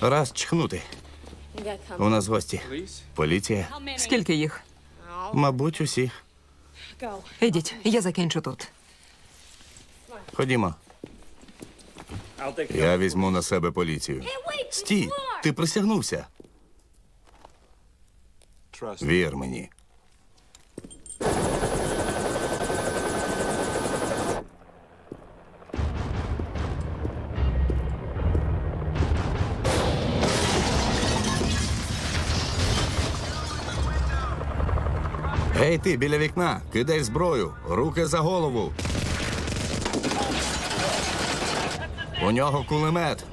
Раз чхнути. У нас гості. Поліція. Скільки їх? Мабуть, усі. Ідіть, я закінчу тут. Ходімо. Я візьму на себе поліцію. Стій, ти присягнувся. Вір мені. Гей, ти біля вікна, кидай зброю, руки за голову. У нього кулемет.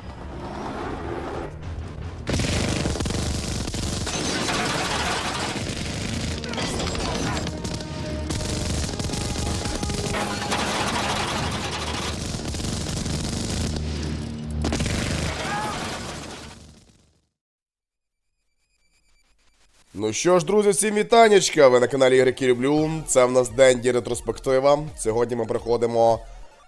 Ну що ж, друзі, всім вітанечка! Ви на каналі Ігрики Люблю. Це в нас Денді Ретроспектива. Сьогодні ми проходимо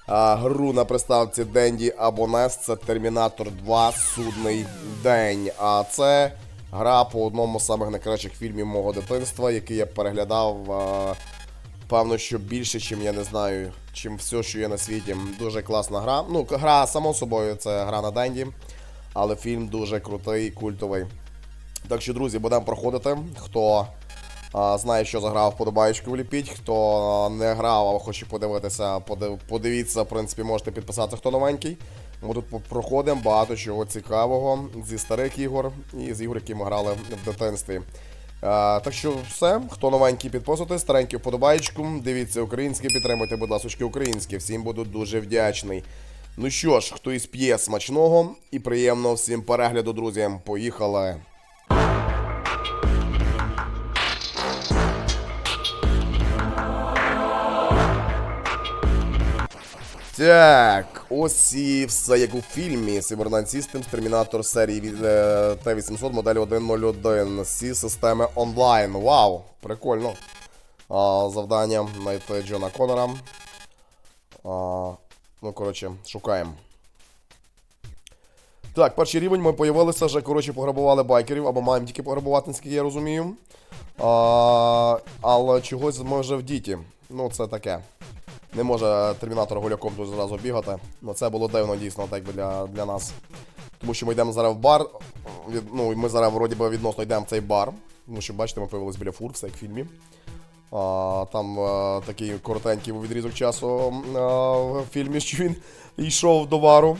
а, гру на приставці Денді Абонес. Це Термінатор 2 Судний день. А це гра по одному з самих найкращих фільмів мого дитинства, який я переглядав. А, Певно, що більше, чим я не знаю, чим все, що є на світі. Дуже класна гра. Ну, гра, само собою, це гра на Денді, але фільм дуже крутий, культовий. Так що, друзі, будемо проходити. Хто а, знає, що за гра, вподобаєчку вліпіть. Хто не грав, а хоче подивитися, подив, подивіться, в принципі, можете підписатися, хто новенький. Ми тут проходимо багато чого цікавого зі старих ігор і з ігор, які ми грали в дитинстві. А, так що все, хто новенький, підписуйтесь, старенький вподобаєчку. Дивіться українське, підтримуйте, будь ласка, українське. Всім буду дуже вдячний. Ну що ж, хто із п'є смачного і приємного всім перегляду, друзі. Поїхали! Так, ось і все як у фільмі Cyberdyne Systems Terminator серії е, Т-800 модель 101. Всі системи онлайн. Вау, прикольно. А, завдання знайти Джона Коннора. А, ну, коротше, шукаємо. Так, перший рівень ми появилися, вже, коротше, пограбували байкерів, або маємо тільки пограбувати, наскільки я розумію. А, але чогось ми вже в діті. Ну, це таке. Не може термінатор гуляком тут зразу бігати. Ну це було дивно дійсно так би для, для нас. Тому що ми йдемо зараз в бар. Від, ну, ми зараз вроді би відносно йдемо в цей бар. Тому що, бачите, ми появилися біля фур, все як в фільмі. А, там а, такий коротенький відрізок часу а, в фільмі, що він йшов до бару.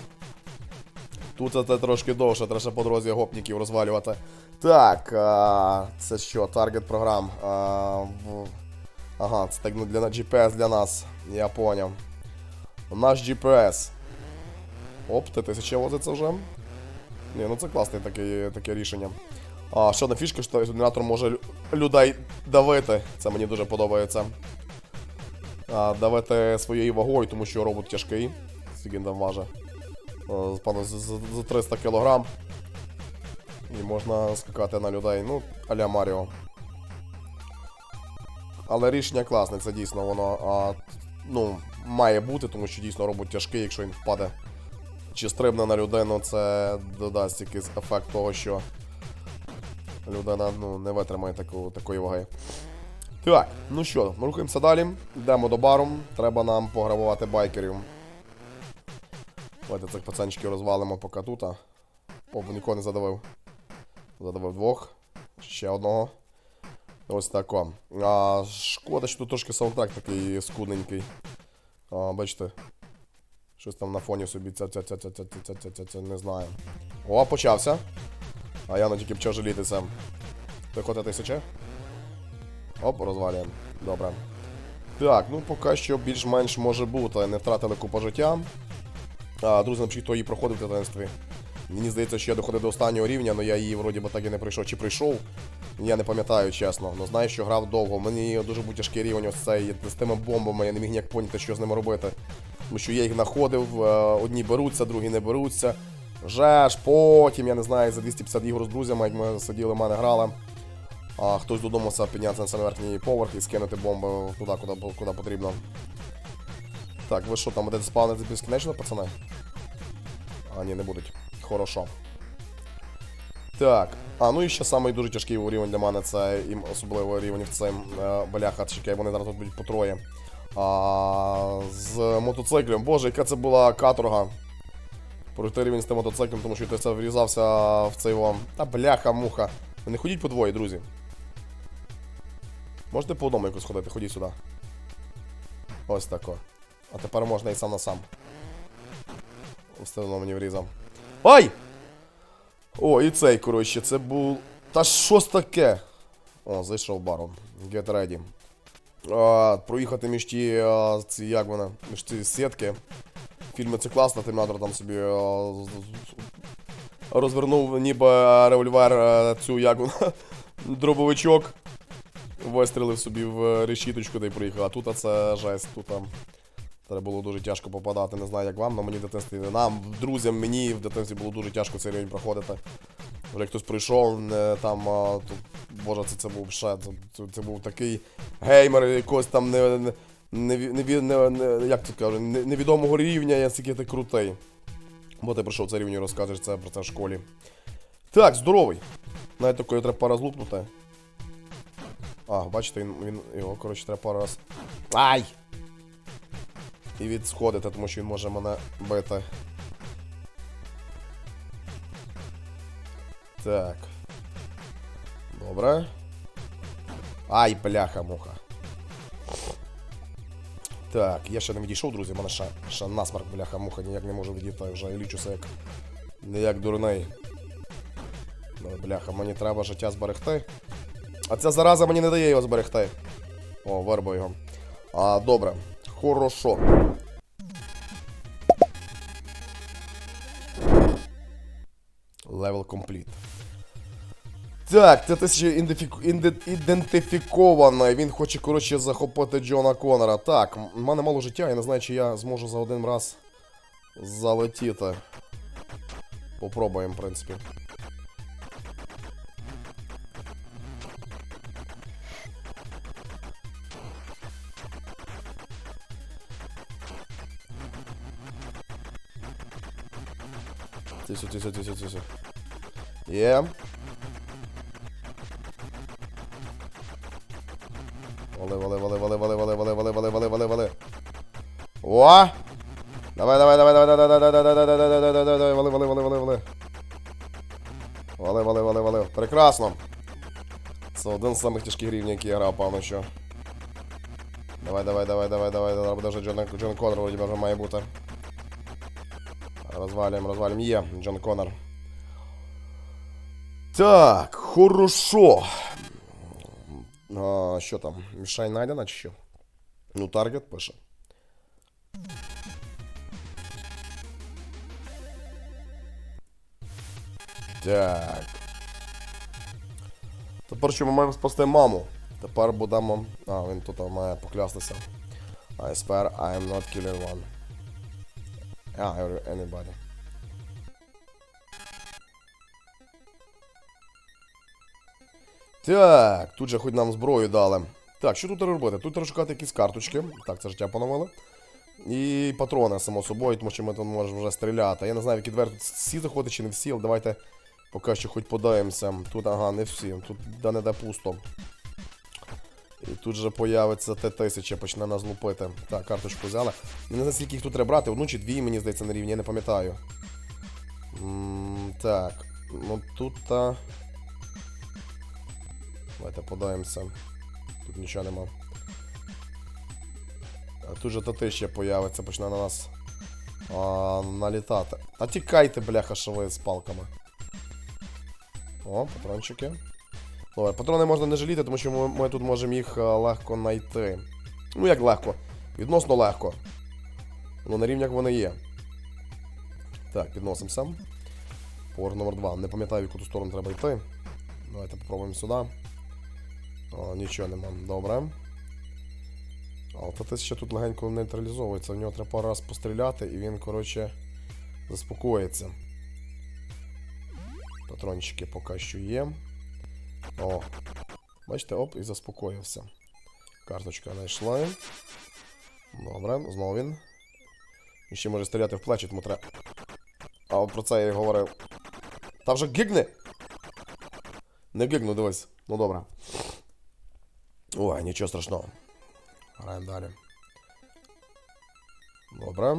Тут це трошки довше, треба по дорозі гопників розвалювати. Так, а, це що, таргет програм. А, в... Ага, це так ну, для GPS для нас. Я поняв. Наш GPS. Оп, Т-1000 возиться вже. Ні, ну це класне таке, таке рішення. А, ще одна фішка, що генератор може людей давити. Це мені дуже подобається. А, давити своєю вагою, тому що робот тяжкий. Скільки він там важить. А, Певно, за, за, за 300 кг. І можна скакати на людей. Ну, аля Маріо. Але рішення класне, це дійсно воно а, ну, має бути, тому що дійсно робот тяжкий, якщо він впаде чи стрибне на людину, це додасть якийсь ефект того, що людина ну, не витримає таку, такої ваги. Так, ну що, рухаємося далі. Йдемо до бару. Треба нам пограбувати байкерів. Давайте цих пацанчиків розвалимо поки тут. О, нікого не задавив. Задавив двох. Ще одного. Ось тако. А, шкода, що тут трошки саундтрек такий скудненький. А, бачите. Щось там на фоні собі ця ця ця ця ця ця ця ця ця не знаю. О, почався. А я ну тільки почав жалітися. Пехота тисяча. Оп, розвалюємо. Добре. Так, ну поки що більш-менш може бути. Не втратили купа життя. А, друзі, напишіть, хто її проходив в дитинстві. Мені здається, що я доходив до останнього рівня, але я її вроді би так і не пройшов. Чи прийшов? Я не пам'ятаю, чесно. Ну знаю, що грав довго. Мені дуже був тяжкий рівень ось цей з тими бомбами, я не міг ніяк поняти, що з ними робити. Тому що я їх знаходив, е, одні беруться, другі не беруться. Вже аж потім, я не знаю, за 250 ігор з друзями, як ми сиділи, мене грали. А хтось додому додумався піднятися на верхній поверх і скинути бомби туди, куди, куди потрібно. Так, ви що там будете спавнити безкінечно, пацани? А, ні, не будуть. Хорошо. Так. А, ну і ще самий дуже тяжкий рівень для мене це їм особливо рівень в цим е, бляха, чекай, вони зараз тут будуть по троє. А, з мотоциклем. Боже, яка це була каторга. Пройти рівень з тим мотоциклем, тому що це врізався в цей вам. Та бляха, муха. Ви не ходіть по двоє, друзі. Можете по одному якось ходити, ходіть сюди. Ось тако. А тепер можна і сам на сам. Все одно мені врізав. Ай! О, і цей, коротше, це був. Та що ж таке? О, зайшов барон. Get ready. А, проїхати між ті, а, ці, як вона, між ці сітки. Фільми це класно, термінатор там собі а, розвернув ніби револьвер а, цю як вона, дробовичок. Вистрілив собі в решіточку та й приїхав. А тут це жесть, тут там. Треба було дуже тяжко попадати, не знаю як вам, але мені в дитинстві нам, друзям, мені в дитинстві було дуже тяжко цей рівень проходити. Вже хтось прийшов, не, там, а, то, боже, це, це був ще, це, це, був такий геймер якогось там не, не, не, не, не, не, як це кажуть, не, невідомого рівня, я скільки ти крутий. Бо ти прийшов цей рівень і розкажеш це про це в школі. Так, здоровий. Навіть такою треба пару раз лупнути. А, бачите, він, він його, коротше, треба пару раз. Ай! І відсходити, тому що він може мене бити. Так. Добре. Ай, бляха-муха. Так, я ще не відійшов, друзі, мене ще, ще насмарк, бляха-муха, ніяк не можу відійти, вже і лічуся як. Як дурний. Ну, бляха, мені треба життя зберегти. А ця зараза мені не дає його зберегти. О, вербо його. А, добре. Хорошо. Левел компліт. Так, це тисяча ідентифіку... інде- Він хоче, коротше, захопити Джона Коннора. Так, в мене мало життя, я не знаю, чи я зможу за один раз залетіти. Попробуємо, в принципі. Тисю, тисю, тисю. Є. Вали, вали, вали, вали, вали, вали, вали, вали, вали, вали, вали, вали. О! Давай, давай, давай, давай, давай, давай, давай, давай, давай, давай, давай, давай, вали, вали, вали, вали, вали. Вали, вали, вали, вали. Прекрасно. Це один з самих тяжких рівнів, які я грав, певно, що. Давай, давай, давай, давай, давай, давай, вже Джон, Коннор, вроді вже має бути. Розвалюємо, розвалюємо. Є, Джон Коннор. Так, хорошо. А, що там? Мішай найдена чи що? Ну, таргет пише. Так. Тепер що ми маємо спасти маму. Тепер будемо. А, він тут має поклястися. I swear I am not killing one. Ah, every- anybody. Так, тут же хоч нам зброю дали. Так, що тут робити? Тут треба шукати якісь карточки. Так, це життя поновили. І патрони, само собою, тому що ми тут можемо вже стріляти. Я не знаю, в які двері тут всі заходять чи не всі, але давайте поки що хоч подивимося. Тут, ага, не всі. Тут де не де пусто. І тут же появиться Т-1000, почне нас лупити. Так, карточку взяли. Не знаю, скільки їх тут треба брати, одну чи дві, мені здається, на рівні, я не пам'ятаю. Так, ну тут. А... Давайте подивимося. Тут нічого нема. Тут же тати ще появиться, почне на нас а, налітати. А тікайте, бляха, що ви з палками. О, патрончики. Добре, патрони можна не жаліти, тому що ми, ми тут можемо їх а, легко знайти. Ну як легко? Відносно легко. Ну на рівнях вони є. Так, підносимося. Поверх номер 2. Не пам'ятаю, в яку ту сторону треба йти. Давайте попробуємо сюди. О, нічого нема. Добре. А от ще тут легенько нейтралізовується. В нього треба пару раз постріляти і він, коротше, заспокоїться. Патрончики поки що є. О. Бачите, оп, і заспокоївся. Карточка знайшла. Добре, знову він. Він ще може стріляти в плечі, тому треба. А про це я і говорив. Та вже гигни! Не гикну, дивись. Ну добре. Ой, нічого страшного. Граємо далі. Добре.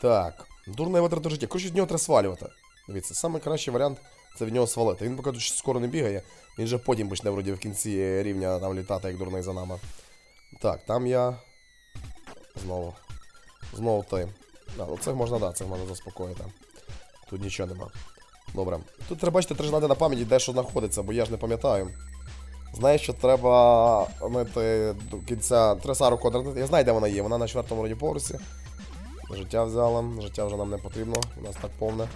Так. Дурне витрата життя. Коротше, з нього треба свалювати. Дивіться, самий кращий варіант це в нього свалити. Він поки тут скоро не бігає, він же потім почне вроді в кінці рівня там літати, як дурний за нами. Так, там я. Знову. Знову ти. А, ну цих можна, да, цих можна заспокоїти. Тут нічого нема. Добре. Тут треба бачити, треба знати на пам'яті, де що знаходиться, бо я ж не пам'ятаю. Знаю, що треба мити до кінця тресару квадратити. Я знаю, де вона є. Вона на четвертому роді поверсі. Життя взяла, життя вже нам не потрібно, у нас так повне.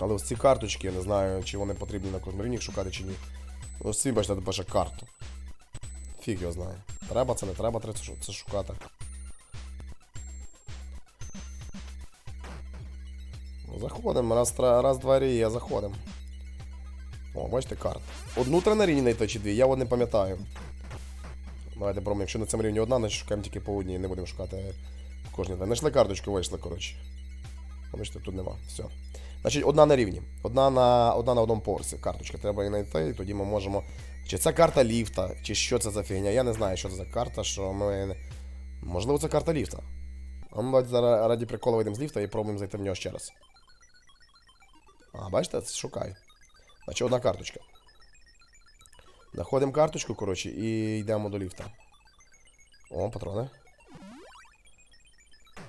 Але ось ці карточки, я не знаю, чи вони потрібні на кожному шукати чи ні. Ось ці, бачите, тут пише карту. Фіг його знає. Треба це, не треба це шукати. Ну, Заходимо, раз, раз, два рія, заходимо. О, бачите, карта. Одну треба на рівні знайти чи дві, я от не пам'ятаю. Давайте пробуємо, якщо на цьому рівні одна, значить шукаємо тільки по одній, не будемо шукати кожні. Знайшли карточку, вийшли, коротше. Бачите, тут нема. Все. Значить, одна на рівні. Одна на, одна на одному поверсі. Карточка треба її знайти, і тоді ми можемо. Чи це карта ліфта, чи що це за фігня. Я не знаю, що це за карта, що ми. Можливо, це карта ліфта. А ми давайте зараз раді приколу вийдемо з ліфта і пробуємо зайти в нього ще раз. А, бачите, шукай. Значить, одна карточка. Знаходимо карточку, коротше, і йдемо до ліфта. О, патрони.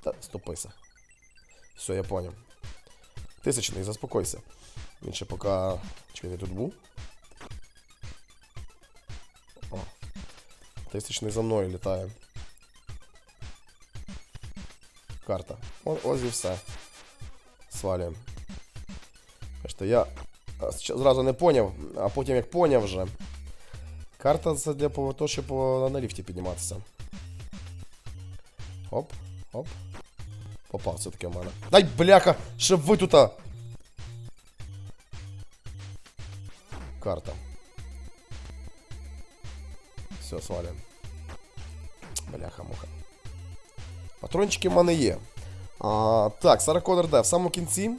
Та стопися. Все, я поняв. Тисячний, заспокойся. Він ще поки. Чекай, я тут був. О. Тисячний за мною літає. Карта. О, ось і все. Свалюємо. Бачите, я а, щ- зразу не поняв, а потім як поняв вже. Карта це для того, того, щоб по- на ліфті підніматися. Оп, оп. Попав все-таки в мене. Дай, бляха, щоб ви тут. Карта. Все, свалим. Бляха, муха. Патрончики в мене є. А, так, Саракодер де? В самому кінці.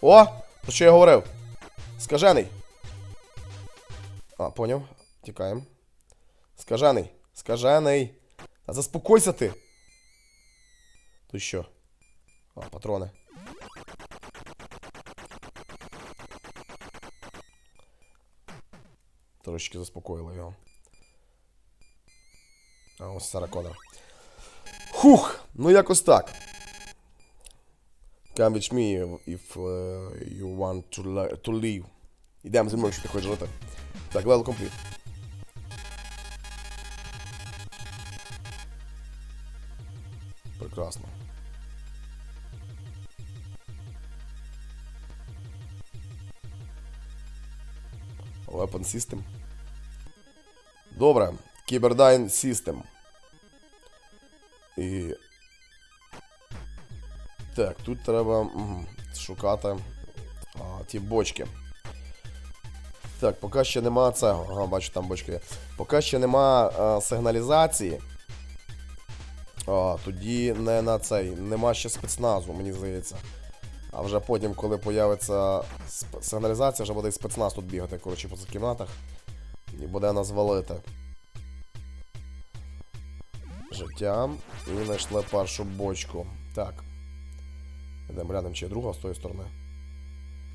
О! Про що я говорив? Скажений. А, поняв. Тікаємо. Скажений. Скажений. Та заспокойся ти. Тут що? А, патрони. Трошечки заспокоїло його. А ось Саракодер. Хух! Ну якось так. Come with me if uh, you want to, to leave. Ідемо зі мною, якщо ти хочеш жити. Так, level complete. Прекрасно. Weapon System. Добре. Cyberdyne System. І. Так, тут треба шукати а, ті бочки. Так, поки ще нема цього. Ага, бачу, там бочки є. Поки ще нема а, сигналізації. А, тоді не на цей. Нема ще спецназу, мені здається. А вже потім, коли появиться сигналізація, вже буде і спецназ тут бігати, коротше, по цих кімнатах. І буде нас валити. Життя. І знайшли першу бочку. Так. Йдемо рядом, чи є друга з тої сторони.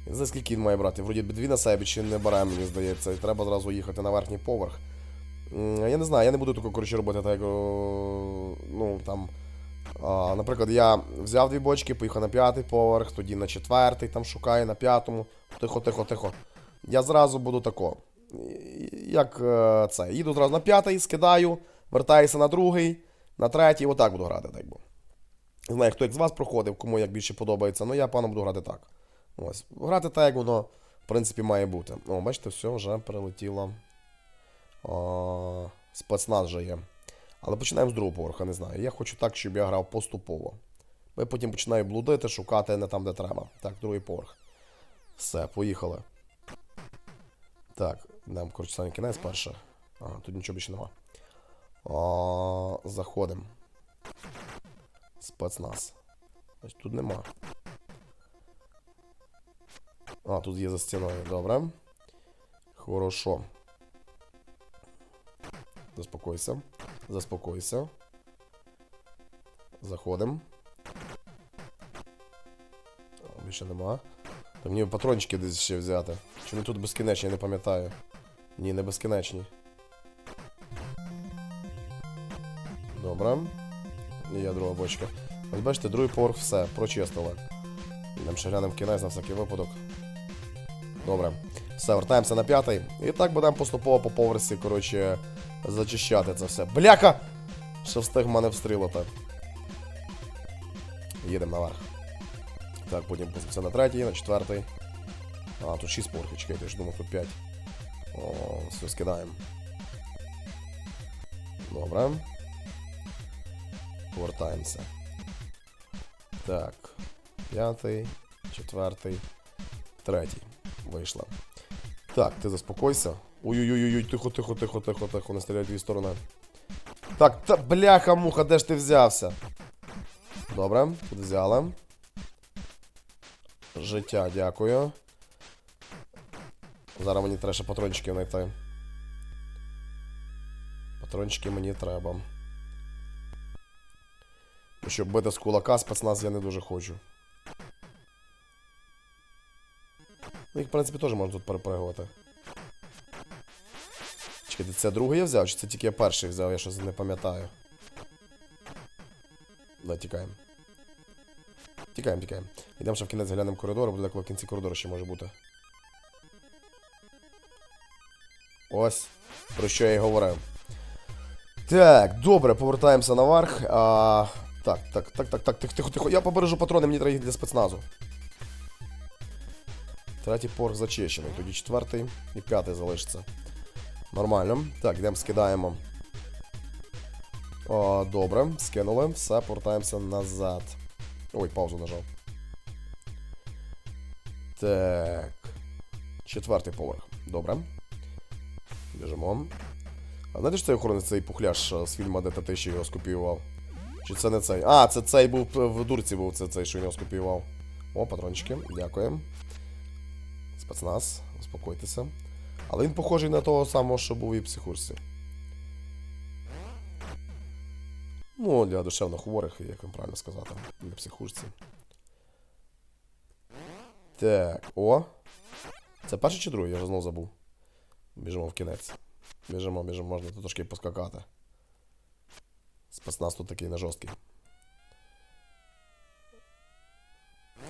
Не знаю, скільки він має брати. Вроді дві на себе чи не бере, мені здається. І треба зразу їхати на верхній поверх. Я не знаю, я не буду тако, коротше, робити так, як, ну, там. Наприклад, я взяв дві бочки, поїхав на п'ятий поверх, тоді на четвертий, там шукаю на п'ятому. Тихо, тихо, тихо. Я зразу буду тако. Як е, це? Їду зразу на п'ятий, скидаю, вертаюся на другий, на третій, отак буду грати, так би. Не знаю, хто як з вас проходив, кому як більше подобається, але я пану буду грати так. Ось. Грати так, як воно, в принципі, має бути. О, бачите, все, вже прилетіло. О, спецназ вже є. Але починаємо з другого поверха, не знаю. Я хочу так, щоб я грав поступово. Я потім починаю блудити, шукати не там, де треба. Так, другий поверх. Все, поїхали. Так, йдемо, коротше, самий кінець перше. Ага, тут нічого більше нема. О, заходимо. Спецназ. Ось тут нема. А, тут є за стіною, добре. Хорошо. Заспокойся. Заспокойся. Заходим. О, Більше нема. Та мені патрончики десь ще взяти. Чи вони тут безкінечні, я не пам'ятаю. Ні, не безкінечні. Добре. І є друга бочка. Ось бачите, другий поверх все, прочистили. Йдемо ще глянемо в кінець на всякий випадок. Добре. Все, вертаємося на п'ятий. І так будемо поступово по поверсі, коротше, зачищати це все. Бляха! Що встиг мене встрілити. Їдемо наверх. Так, потім це на третій, на четвертий. А, тут 6 поверхів, чекайте, я ж думав, тут 5. О, все скидаємо. Добре. Повертаємося. Так. П'ятий, четвертий, третій. Вийшла. Так, ти заспокойся. Ой-ой-ой, тихо, тихо, тихо, тихо, тихо, не стріляй в дві сторони. Так, та бляха муха, де ж ти взявся? Добре, тут взяли. Життя, дякую. Зараз мені треба ще патрончиків знайти. Патрончики мені треба. Щоб бити з кулака спецназ я не дуже хочу. Ну, їх, в принципі, теж можна тут перепригувати. Чекайте, це другий я взяв, чи це тільки я перший взяв, я щось не пам'ятаю. Да, тікаємо. Тікаємо, тікаємо. Йдемо ще в кінець глянемо коридор, буде коли в кінці коридору ще може бути. Ось, про що я і говорив. Так, добре, повертаємося наверх. А, так, так, так, так, так, тихо, тихо. Я побережу патрони, мені треба для спецназу. Третій поверх зачищений, тоді четвертий і п'ятий залишиться. Нормально. Так, йдемо скидаємо. О, добре, скинули, все, повертаємося назад. Ой, паузу нажав. Так. Четвертий поверх. Добре. Біжимо. А знаєте, що цей охоронець цей пухляш з фільму, де Татиші його скопіював? Чи це не цей? А, це цей був в дурці був це цей, що його скопіював. О, патрончики, дякуємо. Спецназ, успокойтеся. Але він похожий на того самого, що був і в психурсі. Ну, для душевно хворих, як вам правильно сказати, для психушці. Так, о. Це перший чи другий? Я вже знову забув. Біжимо в кінець. Біжимо, біжимо, можна тут трошки поскакати. Спецназ тут такий не жорсткий.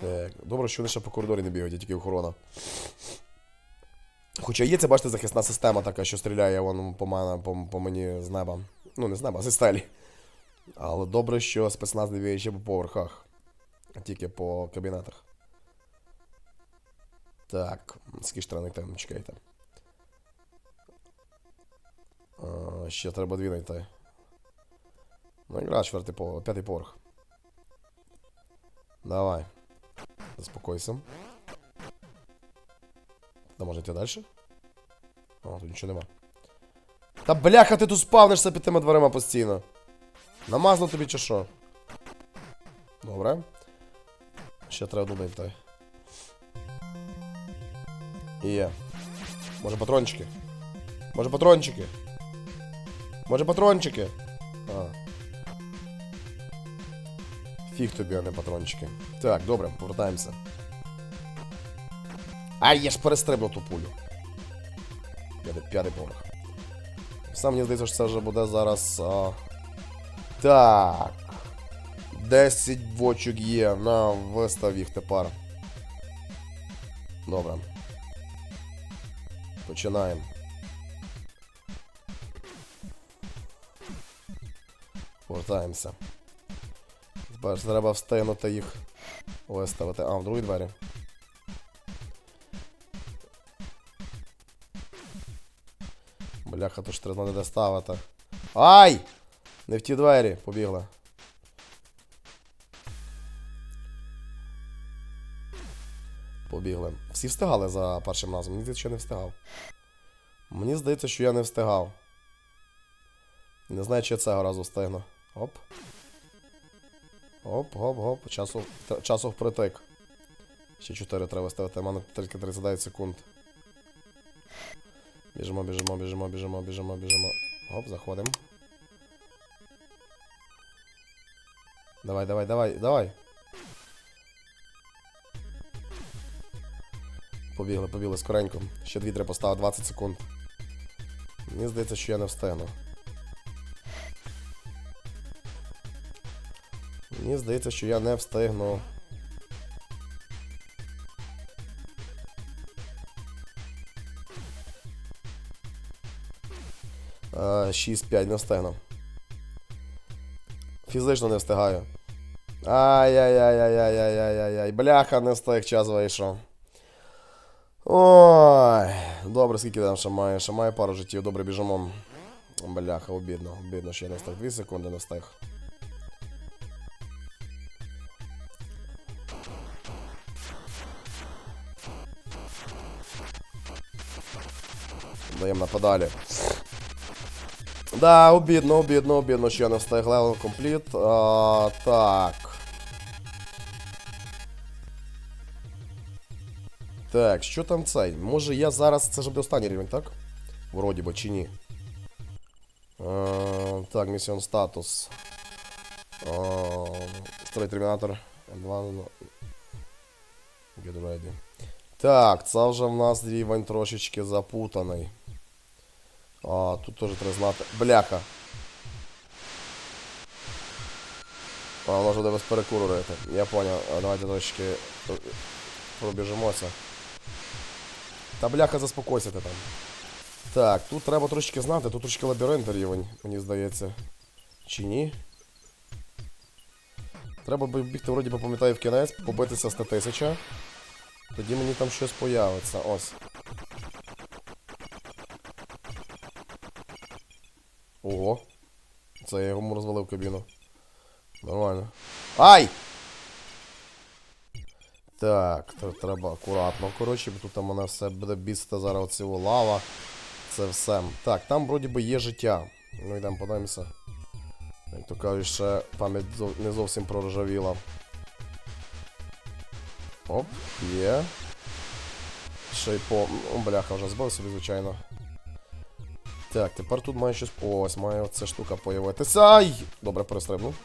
Так, добре, що вони ще по коридорі не бігають, а тільки охорона. Хоча є це, бачите, захисна система така, що стріляє вон по, мене, по, по мені з неба. Ну, не з неба, зі стелі. Але добре, що спецназ не бігає ще по поверхах, а тільки по кабінетах. Так, скільки ж треба знайти, чекайте. А, ще треба дві знайти. Ну, якраз четвертий поверх, п'ятий поверх. Давай. Заспокойся. Да може йти далі? А, тут нічого нема. Та бляха, ти тут спавнишся під тими дверима постійно. Намазно тобі чи що? Добре. Ще треба знайти. Є. Може патрончики? Може патрончики? Може патрончики? А. Фіг тобі, а не патрончики. Так, добре, повертаємося. Ай, я ж перестрибнув ту пулю. П'ятий поверх. Сам мені здається, що це вже буде зараз. А... Так. 10 бочок є. На, вистав їх тепер. Добре. Починаємо. Повертаємося. Тепер треба встигнути їх виставити. А, в другій двері. Бляха, то ж треба де ставити. Ай! Не в ті двері побігла. Побігли. Всі встигали за першим разом. Мені здається, що не встигав. Мені здається, що я не встигав. Не знаю, чи я цього разу встигну. Оп. Оп, гоп, гоп. Часу, часу впритик. Ще 4 треба ставити, у мене тільки 39 секунд. Біжимо, біжимо, біжимо, біжимо, біжимо, біжимо. Оп, заходимо. Давай, давай, давай, давай. Побігли, побігли скоренько. Ще дві треба поставити 20 секунд. Мені здається, що я не встигну. Мені здається, що я не встигну. 6-5 не встигну. Фізично не встигаю. Ай-яй-яй-яй-яй-яй-яй-яй. Бляха, не встиг, час вийшов. Ой, добре, скільки там ще має? Ще має пару життів, добре біжимо. Бляха, обідно, обідно, я не встиг. Дві секунди не встиг. Даємо нападалі. Да, обідно, обідно, обідно, що я не встиг левел компліт. А, так. Так, що там цей? Може я зараз. Це ж буде останній рівень, так? Вроді би, чи ні. А, так, місіон статус. А, Старий термінатор. Get ready. Так, це вже в нас рівень трошечки запутаний. А, тут теж треба знати. Бляха. А, воно ж буде без перекуру рити. Я поняв. А, давайте трошечки про- пробіжимося. Та бляха, заспокойся ти там. Так, тут треба трошечки знати, тут трошки лабіринт рівень, мені здається. Чи ні? Треба бігти, вроді би, пам'ятаю, в кінець, побитися 100 тисяча. Тоді мені там щось появиться. Ось. Ого. Це я йому розвалив кабіну. Нормально. Ай! Так, треба акуратно, коротше, бо тут там мене все буде бісти зараз оці лава. Це все. Так, там вроді би є життя. Ну йдемо подивимося. Як то кажуть, ще пам'ять не зовсім проржавіла. Оп, є. Ще й по. Бляха, вже збив собі, звичайно. Так, тепер тут має щось. Ось, має оця штука появитися. Ай! Добре, перестрибнув.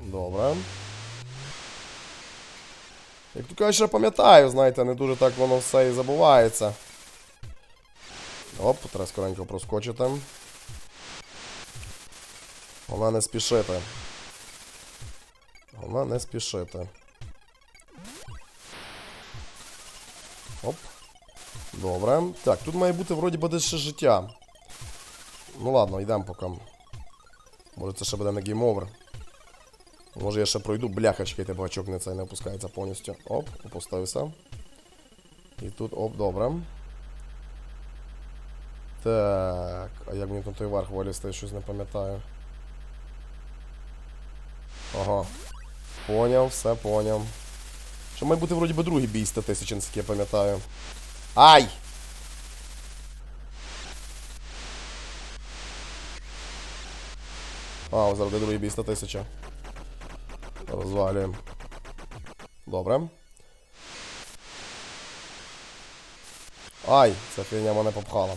Добре. Як то кажуть, ще пам'ятаю, знаєте, не дуже так воно все і забувається. Оп, треба скоренько проскочити. Вона не спішити. Вона не спішити. Оп. Добре. Так, тут має бути вроді би десь життя. Ну ладно, йдемо поки. Може це ще буде на гейм-овер. Може я ще пройду. Бляха, чекайте, багачок не цей не опускається повністю. Оп, опустився. І тут, оп, добре. Так, а як мені там той верх вилізти, я щось не пам'ятаю. Ага. Поняв, все поняв. Що має бути вроді би другий бій 100 тисяч, наскільки я пам'ятаю. Ай! А, буде другий бій 100 тисяча. Розвалюємо. Добре. Ай, ця фігня мене попхала.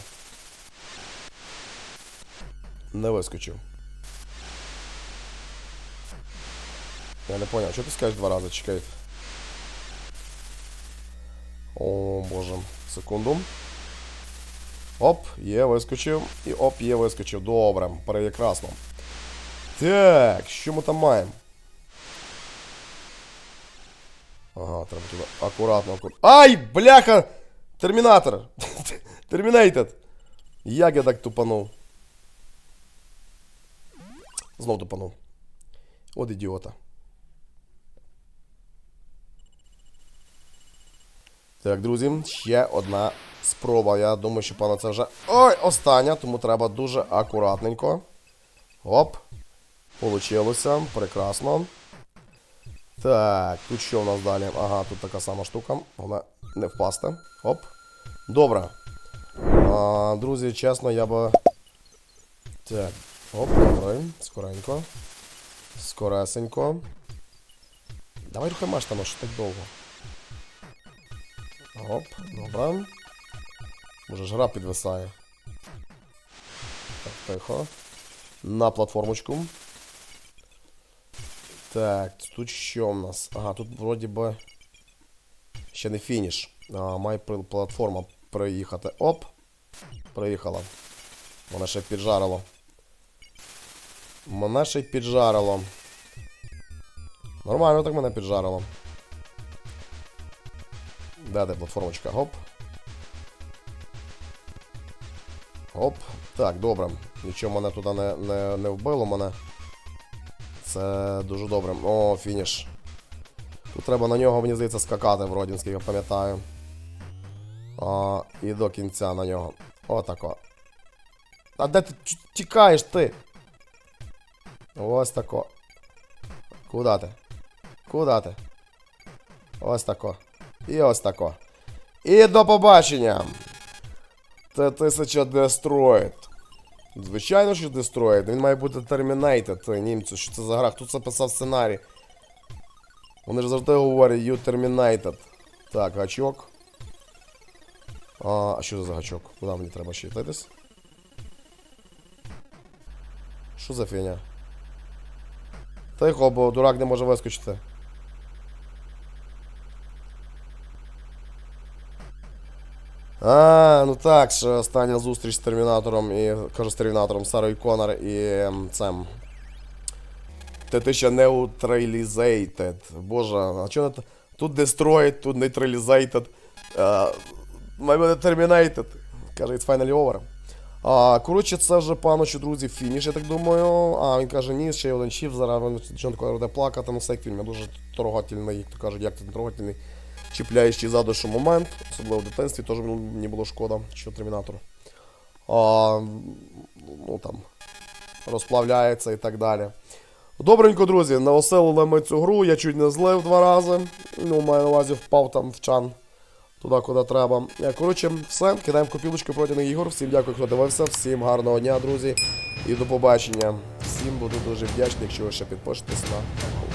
Не вискочив. Я не понял, що ти скажеш два рази, чекай. О, боже. Секунду. Оп, є, вискочив. І оп, є, вискочив. Добре, прекрасно. Так, що ми там маємо? Ага, треба туди. Акуратно, акуратно. Ай, бляха! Термінатор! Термінейтед! Як я так тупанув? Знов тупанув. От ідіота. Так, друзі, ще одна спроба. Я думаю, що пана це вже. Ой, остання, тому треба дуже акуратненько. Оп. Получилося. Прекрасно. Так, тут що в нас далі? Ага, тут така сама штука. Вона не впасти. Оп. Добре. А, друзі, чесно, я би. Так. Оп, добре. Скоренько. Скоресенько. Давай рухамаш там, аж так довго. Оп, добре. Може ж гра підвисає. Так, тихо. На платформочку. Так, тут що в нас? Ага, тут вроді би. Ще не фініш. А, має платформа приїхати. Оп! Приїхала. Вона ще піджарило. Мене ще й піджарило. Нормально так мене піджарило. Де де платформочка? Гоп. Оп. Так, добре. Нічого мене туди не, не, не вбило мене. Це дуже добре. О, фініш. Тут треба на нього, мені здається, скакати, вроді, наскільки я пам'ятаю. А, і до кінця на нього. Отако. А де ти тікаєш ти? Ось тако. Куда ти? Куда ти? Ось тако. І ось тако. І до побачення! Т-1000 Destroyed. Звичайно, що Destroyed. Він має бути Terminated, німцю. Що це за гра? Хто це писав сценарій? Вони ж завжди говорять You Terminated. Так, гачок. А, а що це за гачок? Куди мені треба ще йтись? Що за фігня? Тихо, бо дурак не може вискочити. А, ну так, ще остання зустріч з Термінатором і. кажу з Термінатором, Сарою Конор і ем, цим. Т-1000 Neutralizated. Боже, а чого тут Destroyed, тут Neutralizated. Має Terminated. Каже, it's finally over. А, коротше, це вже, паночі, друзі, фініш, я так думаю. А, він каже, ні, ще один чіп, зараз він Конор буде плакати, ну все як в фільмі. Дуже трогательний, як то кажуть, як це трогательний, чіпляючий за душу момент, особливо в дитинстві, теж мені було шкода, що Термінатор. А, ну там, розплавляється і так далі. Добренько, друзі, наоселили ми цю гру, я чуть не злив два рази. Ну, маю на увазі впав там в чан. Туди, куди треба. Е, Коротше, все, кидаємо копілочку проти ігор. Всім дякую, хто дивився, всім гарного дня, друзі. І до побачення. Всім буду дуже вдячний, якщо ви ще підпишетесь на